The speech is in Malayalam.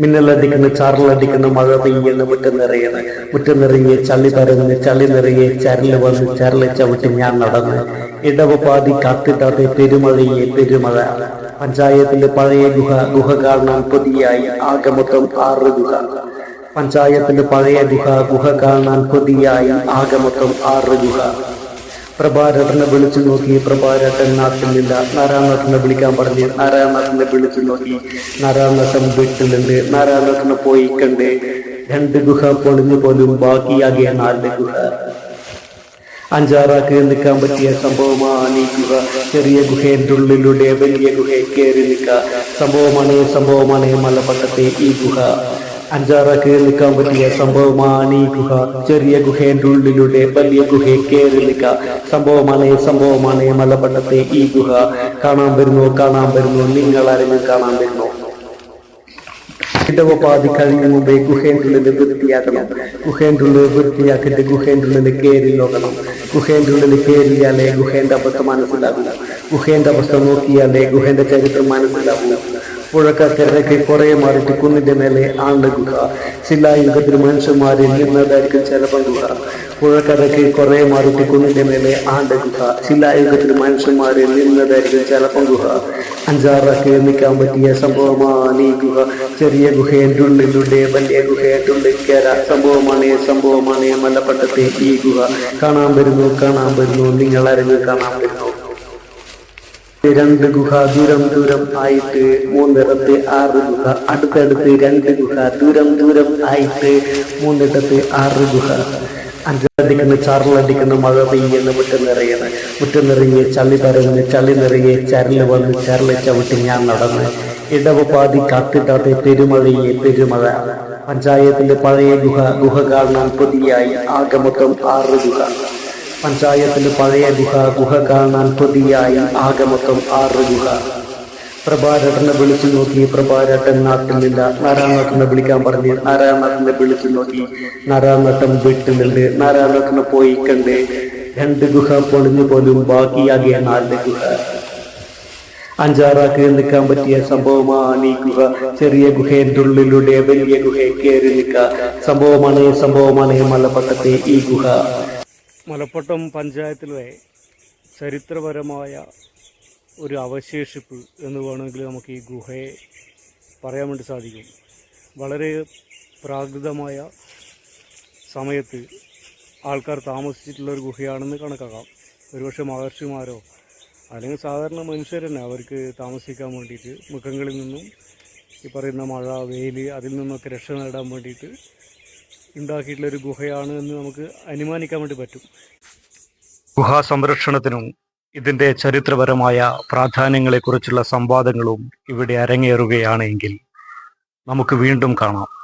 മിന്നലടിക്കുന്ന ചാറലടിക്കുന്ന മഴ പെയ്യുന്ന മുറ്റം നിറയുന്ന മുറ്റം നിറയെ ചളി പരന്ന് ചളി നിറയെ ചരൽ വന്ന് ചരൽ ചവിട്ടി ഞാൻ നടന്ന്. ഇടവപാതി കാത്തിട്ടാതെ പെരുമഴയെ പെരുമഴ. പഞ്ചായത്തിലെ പഴയ ഗുഹ ഗുഹ കാണാൻ പുതിയായി ആകെ മൊത്തം ആറ് ഗുഹ. പഞ്ചായത്തിലെ പഴയ ഗുഹ ഗുഹ കാണാൻ പുതിയായി ആകെ മൊത്തം ആറ് ഗുഹ. പ്രഭാരട്ടനെ വിളിച്ചു നോക്കി. പ്രഭാരട്ടൻ നാട്ടിലില്ല. നാരായണേട്ടനെ വിളിക്കാൻ പറഞ്ഞു. നാരായണേട്ടനെ വിളിച്ചു നോക്കി. നാരായണേട്ടൻ വീട്ടിലുണ്ട് നാരായണേട്ടനെ പോയി കണ്ട് രണ്ട് ഗുഹ പൊളിഞ്ഞു പോലും ബാക്കിയാകിയ നാല് ഗുഹ. അഞ്ചാറാക്ക് നിൽക്കാൻ പറ്റിയ സംഭവമാണ് ഈ ഗുഹ. ചെറിയ ഗുഹേന്റെ ഉള്ളിലൂടെ വലിയ ഗുഹയിൽ കയറി നിൽക്കുക. സംഭവമാണ് സംഭവമാണ് മലപ്പട്ടത്തെ ഈ ഗുഹ. അഞ്ചാറാക്ക് നിൽക്കാൻ പറ്റിയ സംഭവമാണ് ഈ ഗുഹ. ചെറിയ ഗുഹേന്റെ ഉള്ളിലൂടെ വലിയ ഗുഹയെ കയറി സംഭവമാണ് സംഭവമാണ് മലപ്പട്ടത്തെ ഈ ഗുഹ. കാണാൻ വരുന്നു കാണാൻ വരുന്നു. നിങ്ങൾ ആരെങ്കിലും കാണാൻ വരുന്നു? ഇടവപാതി കഴിഞ്ഞ മുമ്പേ ഗുഹേന്റെ വൃത്തിയാക്കണം. ഗുഹേന്റെ ഉള്ളിൽ വൃത്തിയാക്കിയിട്ട് ഗുഹേന്റെ കയറി നോക്കണം. ഗുഹേന്റെ ഉള്ളിൽ കയറിയാലേ ഗുഹേന്റെ അവസ്ഥ മനസ്സിലാവില്ല ഗുഹേന്റെ അവസ്ഥ നോക്കിയാലേ ഗുഹേന്റെ ചരിത്രം മനസ്സിലാവില്ല പുഴക്കരയ്ക്ക് കുറെ മാറിയിട്ട് കുന്നിന്റെ മേലെ ആണ്ട് ശിലായുഗത്തിൽ മനുഷ്യന്മാരെ നിന്നതായിരിക്കും ചിലപ്പം ഗുഹ പുഴക്കരയ്ക്ക് കുറെ മാറിയിട്ട് കുന്നിന്റെ മേലെ ആണ്ട് ഗുഹ ശിലായുഗത്തിൽ മനുഷ്യന്മാരെ നിന്നതായിരിക്കും ചിലപ്പം ഗുഹ അഞ്ചാറൊക്കെ നിൽക്കാൻ പറ്റിയ സംഭവമാണ് ഈ ഗുഹ. ചെറിയ ഗുഹേന്റെ ഉള്ളിലൂടെ വലിയ ഗുഹയുടെ ഉള്ളിൽ സംഭവമാണ് സംഭവമാണ് മലപ്പട്ടത്തെ ഈ ഗുഹ. കാണാൻ വരുന്നു കാണാൻ വരുന്നു. നിങ്ങൾ അറിഞ്ഞ് കാണാൻ വരുന്നു. രണ്ട് ഗുഹ ദൂരം ദൂരം ആയിട്ട് മൂന്നിടത്ത് ആറ് ഗുഹ അടുത്തടുത്ത് രണ്ട് ഗുഹ ദൂരം ദൂരം ആയിട്ട് മൂന്നിടത്ത് ആറ് ഗുഹ. അഞ്ചടിക്കുന്ന ചാറിലടിക്കുന്ന മഴ പെയ്യുന്ന മുറ്റം നിറയുന്ന മുറ്റം നിറയെ ചളി പരന്ന് ചളി നിറയെ ചരൽ വന്ന് ചരൽ ചവിട്ടി ഞാൻ നടന്ന്. ഇടവപാതി കാത്തിട്ടാതെ പെരുമഴയെ പെരുമഴ. പഞ്ചായത്തിലെ പഴയ ഗുഹ ഗുഹ കാണാൻ പുതിയായി ആകെ മൊത്തം ആറ് ഗുഹ. പഞ്ചായത്തിലെ പഴയ ഗുഹ ഗുഹ കാണാൻ പ്രതിയായി ആകമൊത്തം ആറ് ഗുഹ. പ്രഭാരട്ടനെ വിളിച്ചു നോക്കി. പ്രഭാരട്ടൻ നാട്ടിലില്ല. നാരായണത്തിനെ വിളിക്കാൻ പറഞ്ഞു. നാരായണത്തിനെ വിളിച്ചു നോക്കി. നാരായണട്ടൻ വീട്ടിലുണ്ട് നാരായണത്തിനെ പോയി കണ്ട് രണ്ട് ഗുഹ പൊളിഞ്ഞു പോലും ബാക്കിയാകിയ നാല് ഗുഹ. അഞ്ചാറാക്ക് നിൽക്കാൻ പറ്റിയ സംഭവമാണ് ഈ ഗുഹ. ചെറിയ ഗുഹേന്റെ ഉള്ളിലൂടെ വലിയ ഗുഹയെ കയറി നിൽക്കുക. സംഭവമാണ് സംഭവമാണ് മലപ്പട്ടത്തെ ഈ ഗുഹ. മലപ്പട്ടം പഞ്ചായത്തിലെ ചരിത്രപരമായ ഒരു അവശേഷിപ്പ് എന്ന് വേണമെങ്കിൽ നമുക്ക് ഈ ഗുഹയെ പറയാൻ വേണ്ടി സാധിക്കും. വളരെ പ്രാകൃതമായ സമയത്ത് ആൾക്കാർ താമസിച്ചിട്ടുള്ള ഒരു ഗുഹയാണെന്ന് കണക്കാക്കാം. ഒരുപക്ഷെ മഹർഷിമാരോ അല്ലെങ്കിൽ സാധാരണ മനുഷ്യർ തന്നെ അവർക്ക് താമസിക്കാൻ വേണ്ടിയിട്ട് മൃഗങ്ങളിൽ നിന്നും ഈ പറയുന്ന മഴ വെയിൽ അതിൽ നിന്നൊക്കെ രക്ഷ നേടാൻ വേണ്ടിയിട്ട് ഉണ്ടാക്കിയിട്ടുള്ള ഒരു ഗുഹയാണ് എന്ന് നമുക്ക് അനുമാനിക്കാൻ വേണ്ടി പറ്റും. ഗുഹാ സംരക്ഷണത്തിനും ഇതിന്റെ ചരിത്രപരമായ പ്രാധാന്യങ്ങളെക്കുറിച്ചുള്ള സംവാദങ്ങളും ഇവിടെ അരങ്ങേറുകയാണെങ്കിൽ നമുക്ക് വീണ്ടും കാണാം.